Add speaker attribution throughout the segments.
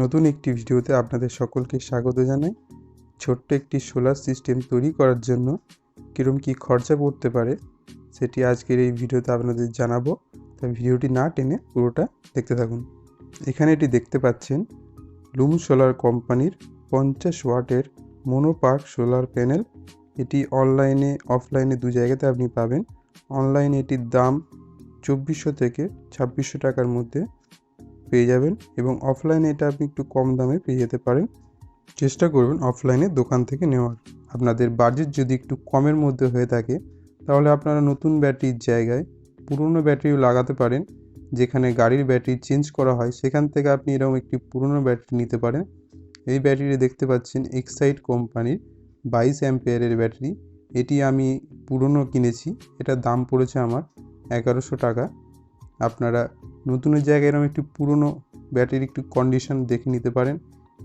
Speaker 1: নতুন একটি ভিডিওতে আপনাদের সকলকে স্বাগত জানাই। ছোট্ট একটি সোলার সিস্টেম তৈরি করার জন্য কীরকম কী খরচা পড়তে পারে সেটি আজকের এই ভিডিওতে আপনাদের জানাব। তাই ভিডিওটি না টেনে পুরোটা দেখতে থাকুন। এখানে এটি দেখতে পাচ্ছেন, লুম সোলার কোম্পানির পঞ্চাশ ওয়াটের মোনোপার্ক সোলার প্যানেল। এটি অনলাইনে, অফলাইনে দু জায়গাতে আপনি পাবেন। অনলাইনে এটির দাম চব্বিশশো থেকে ছাব্বিশশো টাকার মধ্যে পেয়ে যাবেন এবং অফলাইনে এটা আপনি একটু কম দামে পেয়ে যেতে পারেন। চেষ্টা করবেন অফলাইনে দোকান থেকে নেওয়ার। আপনাদের বাজেট যদি একটু কমের মধ্যে হয়ে থাকে, তাহলে আপনারা নতুন ব্যাটারির জায়গায় পুরনো ব্যাটারিও লাগাতে পারেন, যেখানে গাড়ির ব্যাটারি চেঞ্জ করা হয়, সেখান থেকে আপনি এরকম একটি পুরনো ব্যাটারি নিতে পারেন। এই ব্যাটারি দেখতে পাচ্ছেন এক্সাইড কোম্পানির বাইশ অ্যাম্পিয়ারের ব্যাটারি এটি আমি পুরনো কিনেছি, এটার দাম পড়েছে আমার এগারোশো টাকা। আপনারা নতুনের জায়গায় এরকম একটি পুরনো ব্যাটারির একটু কন্ডিশন দেখে নিতে পারেন।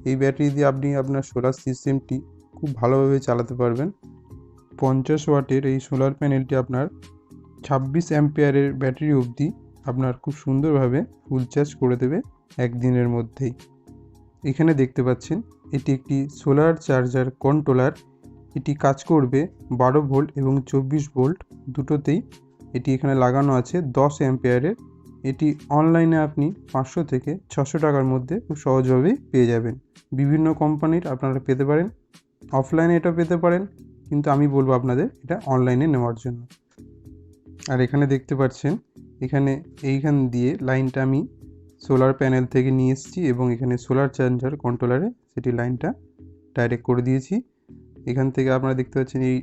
Speaker 1: এই ব্যাটারি দিয়ে আপনি আপনার সোলার সিস্টেমটি খুব ভালোভাবে চালাতে পারবেন। পঞ্চাশ ওয়াটের এই সোলার প্যানেলটি আপনার ছাব্বিশ অ্যাম্পিয়ারের ব্যাটারি অবধি আপনার খুব সুন্দরভাবে ফুল চার্জ করে দেবে একদিনের মধ্যেই। এখানে দেখতে পাচ্ছেন, এটি একটি সোলার চার্জার কন্ট্রোলার এটি কাজ করবে বারো ভোল্ট এবং চব্বিশ ভোল্ট দুটোতেই। এটি এখানে লাগানো আছে দশ অ্যাম্পিয়ারের এটি অনলাইনে আপনি পাঁচশো থেকে ছশো টাকার মধ্যে খুব সহজভাবেই পেয়ে যাবেন। বিভিন্ন কোম্পানির আপনারা পেতে পারেন, অফলাইনে এটা পেতে পারেন, কিন্তু আমি বলব আপনাদের এটা অনলাইনে নেওয়ার জন্য। আর এখানে দেখতে পাচ্ছেন, এখানে এইখান দিয়ে লাইনটা আমি সোলার প্যানেল থেকে নিয়ে এসেছি এবং এখানে সোলার চার্জার কন্ট্রোলারে সেটি লাইনটা ডাইরেক্ট করে দিয়েছি। এখান থেকে আপনারা দেখতে পাচ্ছেন এই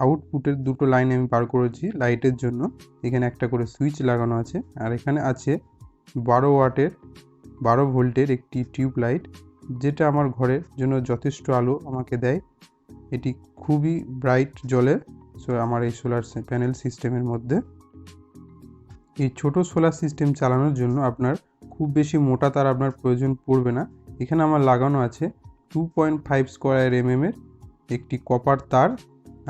Speaker 1: আউটপুটের দুটো লাইন আমি বার করেছি লাইটের জন্য। এখানে একটা করে সুইচ লাগানো আছে। আর এখানে আছে বারো ওয়াটের, বারো ভোল্টের একটি টিউব লাইট যেটা আমার ঘরের জন্য যথেষ্ট আলো আমাকে দেয়। এটি খুবই ব্রাইট জ্বলে সো আমার এই সোলার প্যানেল সিস্টেমের মধ্যে। এই ছোট সোলার সিস্টেম চালানোর জন্য আপনার খুব বেশি মোটা তার আপনার প্রয়োজন পড়বে না। এখানে আমার লাগানো আছে two point five square M এর একটি কপার তার।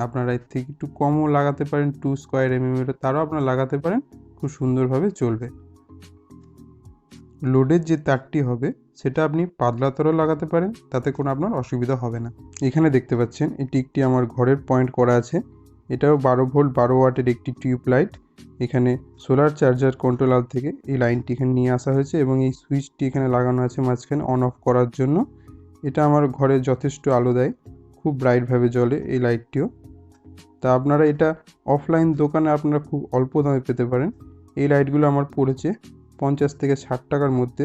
Speaker 1: আপনারা এর থেকে একটু কমও লাগাতে পারেন টু স্কোয়ার এম এর তারও আপনারা লাগাতে পারেন, খুব সুন্দরভাবে চলবে। লোডের যে তারটি হবে, সেটা আপনি পাতলা তারও লাগাতে পারেন, তাতে কোনো আপনার অসুবিধা হবে না। এখানে দেখতে পাচ্ছেন, এটি একটি আমার ঘরের পয়েন্ট করা আছে। এটাও বারো ভোল্ট বারো ওয়াটের একটি টিউব লাইট এখানে সোলার চার্জার কন্ট্রোলার থেকে এই লাইনটি এখানে নিয়ে আসা হয়েছে এবং এই সুইচটি এখানে লাগানো আছে মাঝখানে অন অফ করার জন্য। এটা আমার ঘরে যথেষ্ট আলো দেয়, খুব ব্রাইটভাবে জ্বলে এই লাইটটিও তা আপনারা এটা অফলাইন দোকানে আপনারা খুব অল্প দামে পেতে পারেন। এই লাইটগুলো আমার পড়েছে পঞ্চাশ থেকে ষাট টাকার মধ্যে।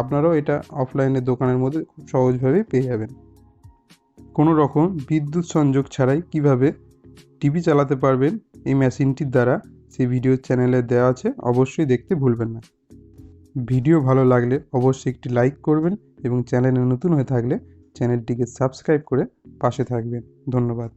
Speaker 1: আপনারাও এটা অফলাইনের দোকানের মধ্যে খুব সহজভাবেই পেয়ে যাবেন। কোনো রকম বিদ্যুৎ সংযোগ ছাড়াই কীভাবে টিভি চালাতে পারবেন এই মেশিনটির দ্বারা সেই ভিডিও চ্যানেলে দেওয়া আছে, অবশ্যই দেখতে ভুলবেন না। ভিডিও ভালো লাগলে অবশ্যই একটি লাইক করবেন এবং চ্যানেলে নতুন হয়ে থাকলে চ্যানেলটিকে সাবস্ক্রাইব করে পাশে থাকবেন। ধন্যবাদ।